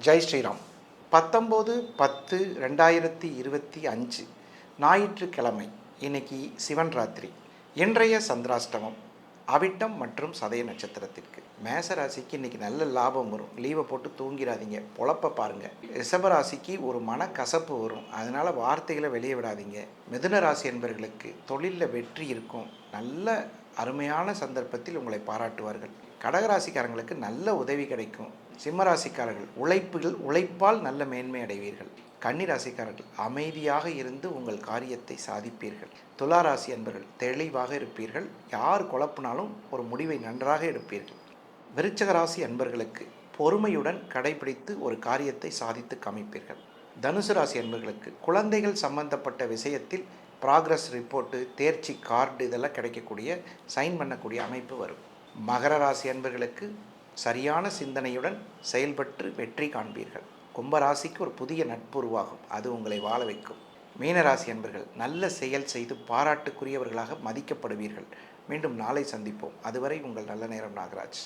ஜெய் ஸ்ரீராம். பத்தொம்போது பத்து ரெண்டாயிரத்தி இருபத்தி அஞ்சு ஞாயிற்றுக்கிழமை இன்னைக்கு சிவன் ராத்திரி இன்றைய சந்திராஷ்டமம் அவிட்டம் மற்றும் சதய நட்சத்திரத்திற்கு. மேசராசிக்கு இன்னைக்கு நல்ல லாபம் வரும். லீவை போட்டு தூங்கிடாதீங்க. பொழப்ப பாருங்க. ரிஷபராசிக்கு ஒரு மனக்கசப்பு வரும். அதனால வார்த்தைகளை வெளியே விடாதீங்க. மிதுன ராசி என்பவர்களுக்கு தொழிலில் வெற்றி இருக்கும். நல்ல அருமையான சந்தர்ப்பத்தில் உங்களை பாராட்டுவார்கள். கடகராசிக்காரங்களுக்கு நல்ல உதவி கிடைக்கும். சிம்மராசிக்காரர்கள் உழைப்புகள் உழைப்பால் நல்ல மேன்மை அடைவீர்கள். கன்னிராசிக்காரர்கள் அமைதியாக இருந்து உங்கள் காரியத்தை சாதிப்பீர்கள். துளாராசி என்பர்கள் தெளிவாக இருப்பீர்கள். யார் குழப்பினாலும் ஒரு முடிவை நன்றாக எடுப்பீர்கள். விருச்சகராசி அன்பர்களுக்கு பொறுமையுடன் கடைபிடித்து ஒரு காரியத்தை சாதித்து காமிப்பீர்கள். தனுசு ராசி அன்பர்களுக்கு குழந்தைகள் சம்பந்தப்பட்ட விஷயத்தில் ப்ராக்ரஸ் ரிப்போர்ட்டு தேர்ச்சி கார்டு இதெல்லாம் கிடைக்கக்கூடிய சைன் பண்ணக்கூடிய அமைப்பு வரும். மகர ராசி அன்பர்களுக்கு சரியான சிந்தனையுடன் செயல்பட்டு வெற்றி காண்பீர்கள். கும்பராசிக்கு ஒரு புதிய நட்பு உருவாகும். அது உங்களை வாழ வைக்கும். மீனராசி அன்பர்கள் நல்ல செயல் செய்து பாராட்டுக்குரியவர்களாக மதிக்கப்படுவீர்கள். மீண்டும் நாளை சந்திப்போம். அதுவரை உங்கள் நல்ல நேரம் நாகராஜ்.